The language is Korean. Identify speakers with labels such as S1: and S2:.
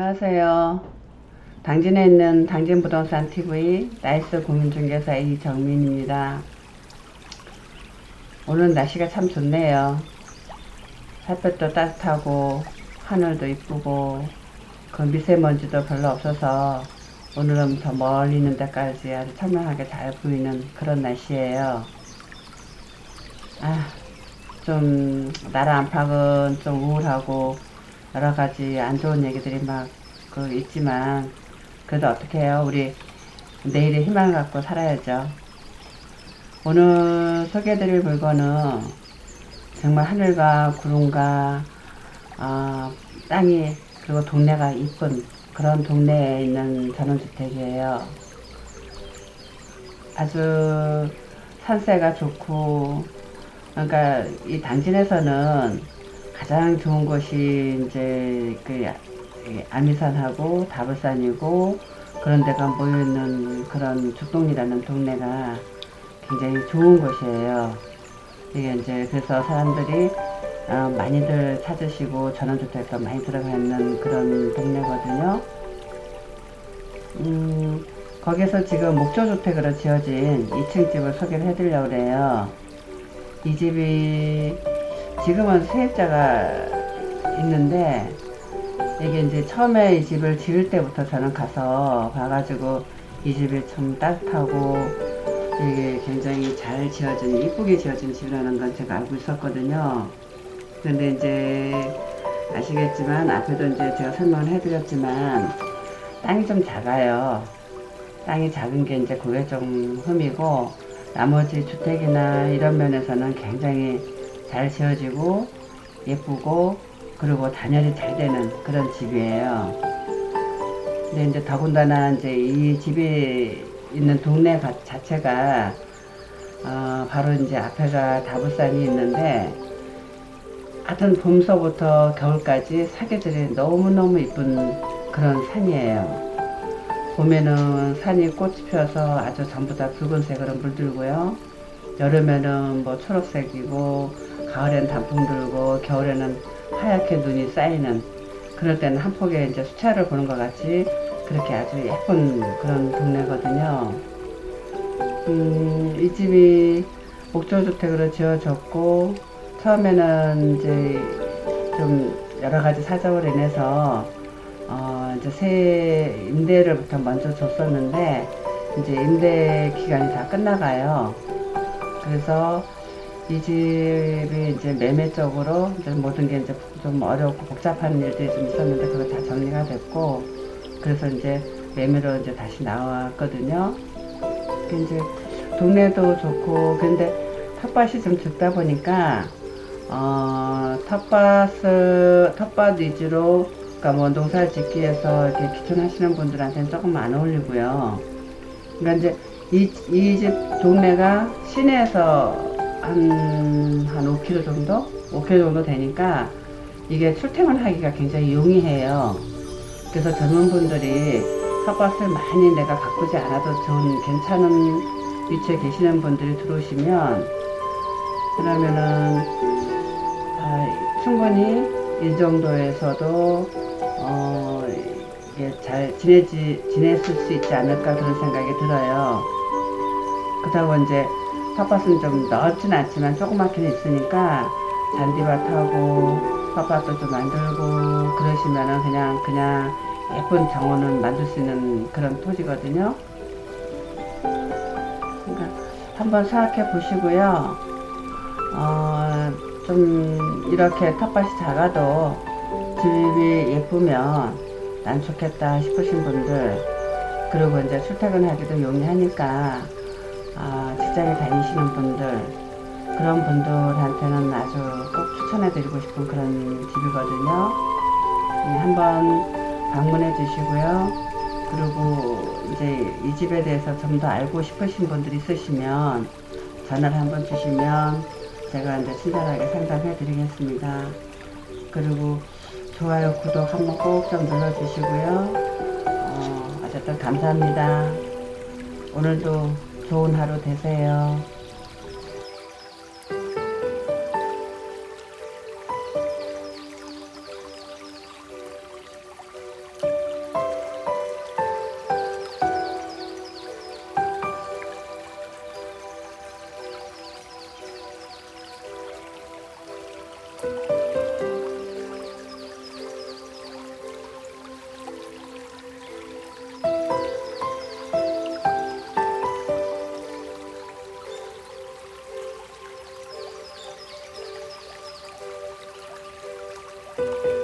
S1: 안녕하세요. 당진에 있는 당진부동산 TV 나이스 공인중개사 이정민입니다. 오늘 날씨가 참 좋네요. 햇볕도 따뜻하고 하늘도 이쁘고 그 미세먼지도 별로 없어서 오늘은 더 멀리 있는 데까지 아주 청명하게 잘 보이는 그런 날씨예요. 아, 좀 나라 안팎은 좀 우울하고 여러 가지 안 좋은 얘기들이 막 그 있지만 그래도 어떻게 해요? 우리 내일의 희망을 갖고 살아야죠. 오늘 소개해드릴 물건은 정말 하늘과 구름과 아, 땅이 그리고 동네가 이쁜 그런 동네에 있는 전원주택이에요. 아주 산세가 좋고 그러니까 이 당진에서는 가장 좋은 곳이 이제 그이 아미산하고 다불산이고 그런 데가 모여있는 그런 죽동이라는 동네가 굉장히 좋은 곳이에요. 이게 이제 그래서 사람들이 어, 많이들 찾으시고 전원주택도 많이 들어가 있는 그런 동네거든요. 음, 거기서 지금 목조주택으로 지어진 2층 집을 소개를 해드리려고 그래요. 이 집이 지금은 세입자가 있는데 이게 이제 처음에 이 집을 지을 때부터 저는 가서 봐가지고 이 집이 참 따뜻하고 이게 굉장히 잘 지어진 이쁘게 지어진 집이라는 건 제가 알고 있었거든요. 근데 이제 아시겠지만 앞에도 이제 제가 설명을 해드렸지만 땅이 좀 작아요. 땅이 작은 게 이제 그게 좀 흠이고 나머지 주택이나 이런 면에서는 굉장히 잘 지어지고 예쁘고 그리고 단열이 잘 되는 그런 집이에요. 근데 이제 더군다나 이제 이 집이 있는 동네 가- 자체가 어, 바로 이제 앞에가 다부산이 있는데 하여튼 봄서부터 겨울까지 사계절이 너무너무 이쁜 그런 산이에요. 봄에는 산이 꽃이 피어서 아주 전부 다 붉은색으로 물들고요. 여름에는 뭐 초록색이고, 가을엔 단풍 들고, 겨울에는 하얗게 눈이 쌓이는, 그럴 때는 한 폭의 이제 수차를 보는 것 같이 그렇게 아주 예쁜 그런 동네거든요. 음, 이 집이 목조주택으로 지어졌고, 처음에는 이제 좀 여러 가지 사정으로 인해서 어, 이제 새 임대를부터 먼저 줬었는데 이제 임대 기간이 다 끝나가요. 그래서 이 집이 이제 매매 쪽으로 이제 모든 게 이제 좀 어렵고 복잡한 일들이 좀 있었는데 그거 다 정리가 됐고 그래서 이제 매매로 이제 다시 나왔거든요. 그 이제 동네도 좋고 근데 텃밭이 좀 좁다 보니까 어, 텃밭을 텃밭 위주로 그러니까 뭐 농사 짓기 위해서 이렇게 귀촌하시는 분들한테는 조금 안 어울리고요. 그러니까 이제 이, 이 집 동네가 시내에서 한, 한 5km 정도? 5km 정도 되니까 이게 출퇴근하기가 굉장히 용이해요. 그래서 젊은 분들이 텃밭을 많이 내가 가꾸지 않아도 좋은 괜찮은 위치에 계시는 분들이 들어오시면 그러면은 아, 충분히 이 정도에서도 어, 이게 잘 지내지 지냈을 수 있지 않을까 그런 생각이 들어요. 그렇다고 이제 텃밭은 좀 넓진 않지만 조그맣게는 있으니까 잔디밭하고 텃밭도 좀 만들고 그러시면은 그냥 그냥 예쁜 정원을 만들 수 있는 그런 토지거든요. 그러니까 한번 생각해 보시고요. 어, 좀 이렇게 텃밭이 작아도 집이 예쁘면 난 좋겠다 싶으신 분들 그리고 이제 출퇴근하기도 용이하니까 아, 직장에 다니시는 분들 그런 분들한테는 아주 꼭 추천해 드리고 싶은 그런 집이거든요. 네, 한번 방문해 주시고요. 그리고 이제 이 집에 대해서 좀 더 알고 싶으신 분들이 있으시면 전화를 한번 주시면 제가 이제 친절하게 상담해 드리겠습니다. 그리고 좋아요, 구독 한번 꼭 좀 눌러 주시고요. 어, 어쨌든 감사합니다. 오늘도 좋은 하루 되세요. you